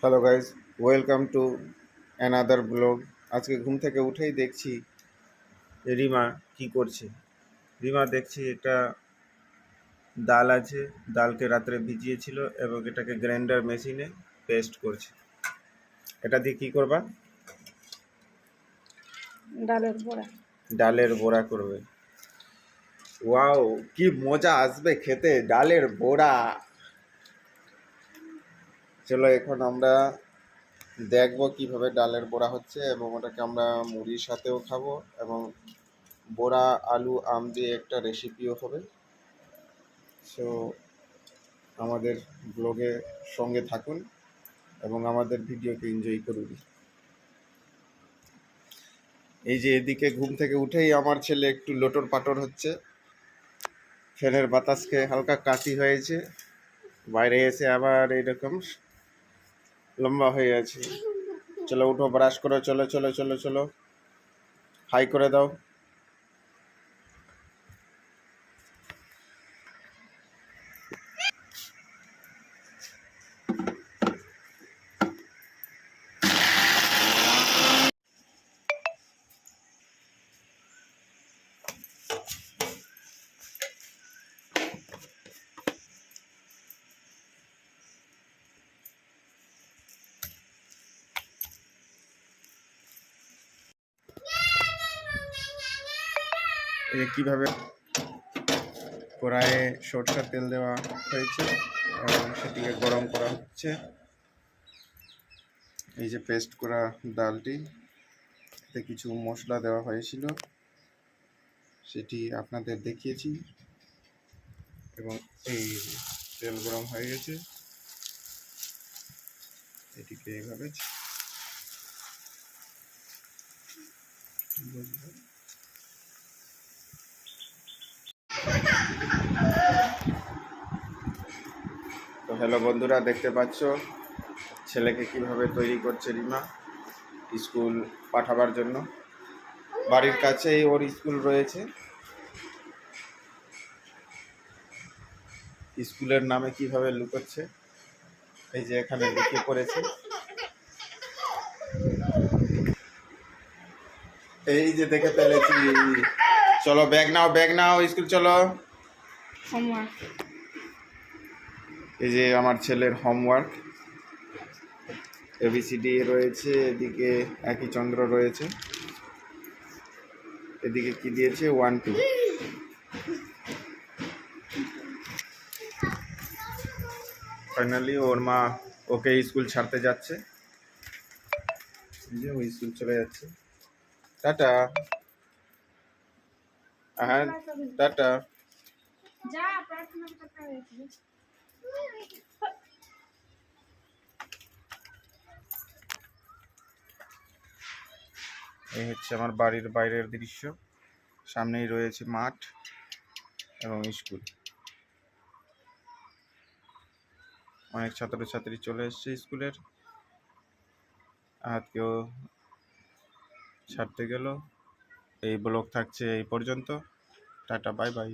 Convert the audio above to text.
Hello guys welcome to another blog আজকে ঘুম থেকে উঠেই দেখছি রিমা কি করছে। রিমা দেখছি এটা ডাল আছে ডালকে রাত্রে ভিজিয়েছিল এবং এটাকে গ্রাইন্ডার মেশিনে পেস্ট করছে। এটা দিয়ে কি করবা? ডালের বড়া। ডালের বড়া করবে। ওয়াও কি মজা আসবে খেতে। ডালের বড়া। চলো এখন আমরা দেখব কীভাবে ডালের বড়া হচ্ছে এবং ওটাকে আমরা মুড়ির সাথেও খাব এবং বড়া, আলু, আম দিয়ে একটা রেসিপিও হবে। সো আমাদের ব্লগে সঙ্গে থাকুন এবং আমাদের ভিডিওকে এনজয় করুন। এই যে এদিকে ঘুম থেকে উঠেই আমার ছেলে একটু লোটর পাটর হচ্ছে। ফ্যানের বাতাস খেয়ে হালকা কাশি হয়েছে। বাইরে এসে আবার এরকম লম্বা হয়ে আছে চলো উঠো ব্রাশ করো, চলো চলো চলো চলো। হাই করে দাও। এই যে কীভাবে কড়াইয়ে সরষের তেল দেওয়া হয়েছে এবং সেটিকে গরম করা হচ্ছে। এই যে পেস্ট করা ডালটি, এতে কিছু মশলা দেওয়া হয়েছিল। সেটি আপনাদের দেখিয়েছি এবং এই তেল গরম হয়ে গেছে। এটিকে এইভাবে হ্যালো বন্ধুরা, দেখতে পাচ্ছ? ছেলেকে কীভাবে তৈরি করছে রিমা স্কুল পাঠাবার জন্য। বাড়ির কাছেই ওর স্কুল রয়েছে। স্কুলের নামে কীভাবে লুকোচ্ছে, এই যে এখানে লিখে পড়েছে। এই যে দেখে ফেলেছি। চলো, ব্যাগ নাও ব্যাগ নাও, স্কুল, চলো। এই যে আমার ছেলের হোমওয়ার্ক এবিসিডি রয়েছে, এদিকে একই চন্দ্র রয়েছে, এদিকে কি দিয়েছে? ওয়ান টু ফাইনালি ওর মা ওকে স্কুল ছাড়তে যাচ্ছে। যে স্কুল চলে যাচ্ছে। টাটা। হ্যাঁ টাটা। যা, প্রার্থনা এই হচ্ছে আমার বাড়ির বাইরের দৃশ্য। সামনেই রয়েছে মাঠ এবং স্কুল। অনেক ছাত্রছাত্রী চলে এসছে স্কুলের। আর কেউ ছাড়তে গেল। এই ব্লগ থাকছে এই পর্যন্ত। Tata, bye bye.